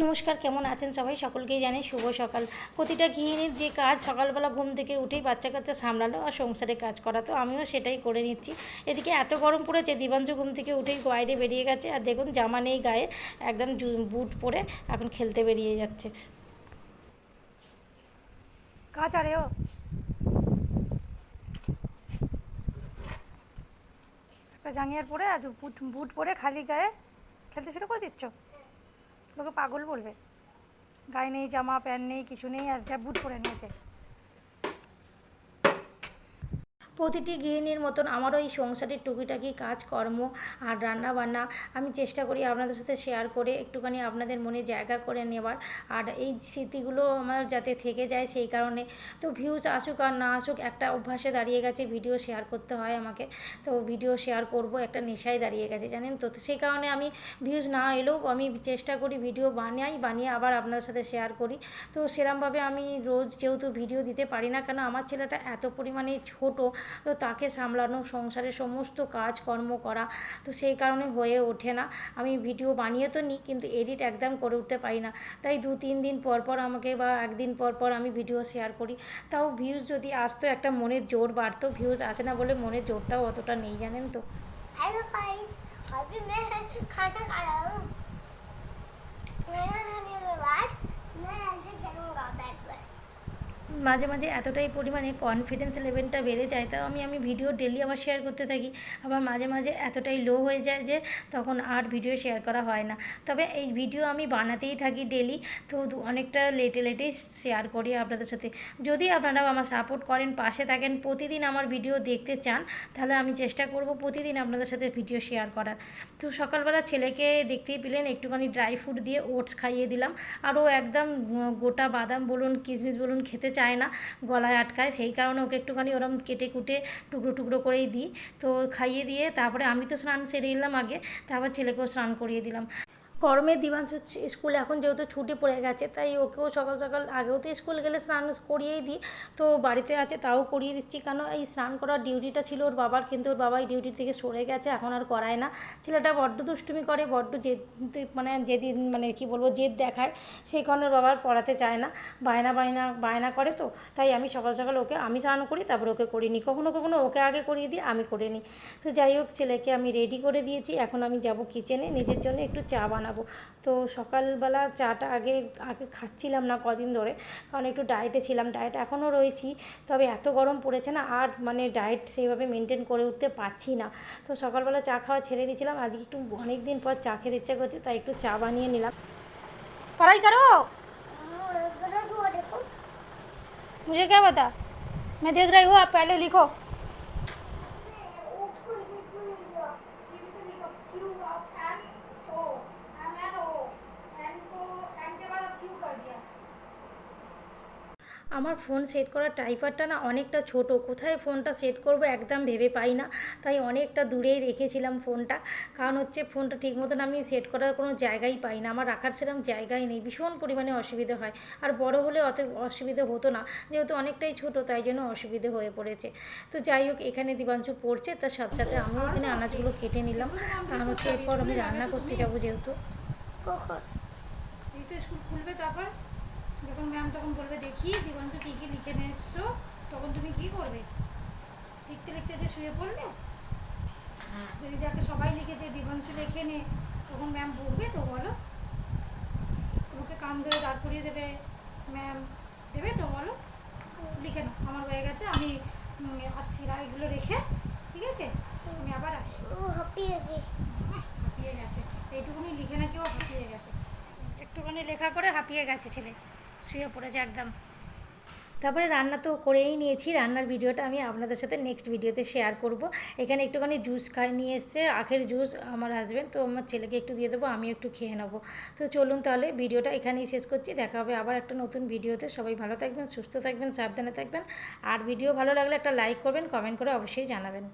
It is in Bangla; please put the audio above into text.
নমস্কার, কেমন আছেন সবাই? সকলকেই জানি শুভ সকাল। প্রতিটা গৃহিণীর যে কাজ সকালবেলা ঘুম থেকে উঠেই বাচ্চা কাচ্চা সামলানো আর সংসারে কাজ করা, তো আমিও সেটাই করে নিচ্ছি। এদিকে এত গরম পড়েছে দিবাঞ্জু ঘুম থেকে উঠেই বাইরে বেরিয়ে গেছে। আর দেখুন, জামা নেই গায়ে, একদম বুট পরে এখন খেলতে বেরিয়ে যাচ্ছে। কাজ আরে ও। একটা জাঙ্গিয়ার পরে আর বুট বুট পরে খালি গায়ে খেলতে শুরু করে দিচ্ছ? লোকে পাগল বলবে। গায়ে নেই জামা, প্যান্ট নেই, কিছু নেই, আর যা বুট পরে নিয়েছে। প্রতিটি গৃহিণীর মতন আমারও এই সংসারের টুকিটাকি কাজকর্ম আর রান্না বান্না আমি চেষ্টা করি আপনাদের সাথে শেয়ার করে একটুখানি আপনাদের মনে জায়গা করে নেওয়ার। আর এই স্মৃতিগুলো আমার যাতে থেকে যায় সেই কারণে তো ভিউজ আসুক আর না আসুক একটা অভ্যাসে দাঁড়িয়ে গেছে ভিডিও শেয়ার করতে হয় আমাকে। তো ভিডিও শেয়ার করব, একটা নেশায় দাঁড়িয়ে গেছে, জানেন তো? সেই কারণে আমি ভিউজ না এলেও আমি চেষ্টা করি ভিডিও বানাই, বানিয়ে আবার আপনাদের সাথে শেয়ার করি। তো সেরমভাবে আমি রোজ যেহেতু ভিডিও দিতে পারি না কেন, আমার ছেলেটা এত পরিমাণে ছোট তো তাকে সামলানো সংসারের সমস্ত কাজকর্ম করা তো সেই কারণে হয়ে ওঠে না আমি ভিডিও বানিয়ে তো নিই কিন্তু এডিট একদম করে উঠতে পারি না তাই দু তিন দিন পর পর আমাকে বা একদিন পর পর আমি ভিডিও শেয়ার করি তাও ভিউজ যদি আসতো একটা মনের জোর বাড়তো ভিউজ আসে না বলে মনের জোরটাও অতটা নেই জানেন তো हेलो गाइस अभी मैं खाना खा रहा हूँ মাঝে মাঝে এতটাই পরিমাণে কনফিডেন্স লেভেলটা বেড়ে যায়, তাও আমি আমি ভিডিও ডেলি আবার শেয়ার করতে থাকি। আবার মাঝে মাঝে এতটাই লো হয়ে যায় যে, তখন আর ভিডিও শেয়ার করা হয় না। তবে এই ভিডিও আমি বানাতেই থাকি ডেলি তো অনেকটা লেটে লেটেই শেয়ার করি আপনাদের সাথে। যদি আপনারা আমার সাপোর্ট করেন, পাশে থাকেন, প্রতিদিন আমার ভিডিও দেখতে চান, তাহলে আমি চেষ্টা করব প্রতিদিন আপনাদের সাথে ভিডিও শেয়ার করার। তো সকালবেলা ছেলেকে দেখতেই পেলেন, একটুখানি ড্রাই ফ্রুট দিয়ে ওটস খাইয়ে দিলাম। আরও একদম গোটা বাদাম বলুন, কিশমিশ বলুন, খেতে চায় না, গলায় আটকায়। সেই কারণে ওকে একটুখানি ওরম কেটে কুটে টুকরো টুকরো করেই দিই। তো খাইয়ে দিয়ে তারপরে আমি তো স্নান সেরে এলাম আগে, তারপর ছেলেকেও স্নান করিয়ে দিলাম। গরমে দিবাংশু স্কুল এখন যেহেতু ছুটি পড়ে গেছে, তাই ওকেও সকাল সকাল আগেও তো স্কুল গেলে স্নান করিয়েই দিই। তো বাড়িতে আছে তাও করিয়ে দিচ্ছি, কেন এই স্নান করার ডিউটিটা ছিল ওর বাবার, কিন্তু ওর বাবা এই ডিউটি থেকে সরে গেছে, এখন আর করায় না। ছেলেটা বড্ড দুষ্টুমি করে, বড্ড জেদ মানে যেদিন মানে কি বলব, জেদ দেখায়, সেই কারণে ওর বাবার পড়াতে চায় না, বায়না বায়না বায়না করে তো, তাই আমি সকাল সকাল ওকে, আমি স্নান করি, তারপরে ওকে করিয়ে নিই কখনো কখনো ওকে আগে করিয়ে দিই, আমি করে নিই। তো যাই হোক, ছেলেকে আমি রেডি করে দিয়েছি, এখন আমি যাব কিচেনে নিজের জন্য একটু চা বানাবো। তো সকালবেলা চাটা আগে আগে খাচ্ছিলাম না কদিন ধরে কারণ একটু ডায়েটে ছিলাম ডায়েট এখনও রয়েছি তবে এত গরম পড়েছে না আর মানে ডায়েট সেইভাবে মেনটেন করে উঠতে পারছি না তো সকালবেলা চা খাওয়া ছেড়ে দিয়েছিলাম আজকে একটু অনেক দিন পর চা খেতে ইচ্ছা করছে তাই একটু চা বানিয়ে নিলাম पढ़ाई करो देखो मुझे क्या बता मैं देख रही हूँ आप पहले लिखो আমার ফোন সেট করার টাইপারটা না অনেকটা ছোট। কোথায় ফোনটা সেট করব একদম ভেবে পাই না। তাই অনেকটা দূরেই রেখেছিলাম ফোনটা কারণ হচ্ছে ফোনটা ঠিক মতন আমি সেট করার কোনো জায়গাই পাই না। আমার রাখার সেরকম জায়গাই নেই। ভীষণ পরিমাণে অসুবিধে হয়। আর বড় হলে অত অসুবিধে হতো না। যেহেতু অনেকটাই ছোট তাই জন্য অসুবিধে হয়ে পড়েছে। তো যাই হোক এখানে দিবাঞ্শু পড়ছে। তার সাথে সাথে আমিও এখানে আনাজগুলো কেটে নিলাম। কারণ হচ্ছে এরপর আমি রান্না করতে যাব যেহেতু। কখন? স্কুল খুলবে তারপর? যখন ম্যাম তখন বলবে দেখি দিবাংশু কী কী লিখে নিয়ে এসছো তখন তুমি কী করবে? লিখতে লিখতে যে শুয়ে পড়লে? যদি দেখে সবাই লিখেছে দিবাংশু লিখে নে তখন ম্যাম বলবে তো বলো। তোমাকে কান ধরে দাঁড় করিয়ে দেবে ম্যাম দেবে তো বলো। লিখে নাও আমার হয়ে গেছে আমি আসছি না এগুলো রেখে ঠিক আছে? আমি আবার আসছি। ও হাঁপিয়ে গেছি। আহ, হাঁপিয়ে গেছে। এইটুকুনি লিখে নাকি ও হাঁপিয়ে গেছে? একটুখানি লেখা করে হাঁপিয়ে গেছে ছেলে। শুয়ে পড়েছে একদম। তারপরে রান্না তো করেই নিয়েছি, রান্নার ভিডিওটা আমি আপনাদের সাথে নেক্সট ভিডিওতে শেয়ার করব। এখানে একটুখানি জুস খাই, নিয়ে এসছে, আখের জুস আমার হাজব্যান্ড তো আমার ছেলেকে একটু দিয়ে দেবো আমি একটু খেয়ে নেব। তো চলুন তাহলে ভিডিওটা এখানেই শেষ করছি, দেখা হবে আবার একটা নতুন ভিডিওতে। সবাই ভালো থাকবেন, সুস্থ থাকবেন, সাবধানে থাকবেন। আর ভিডিও ভালো লাগলে একটা লাইক করবেন কমেন্ট করে অবশ্যই জানাবেন।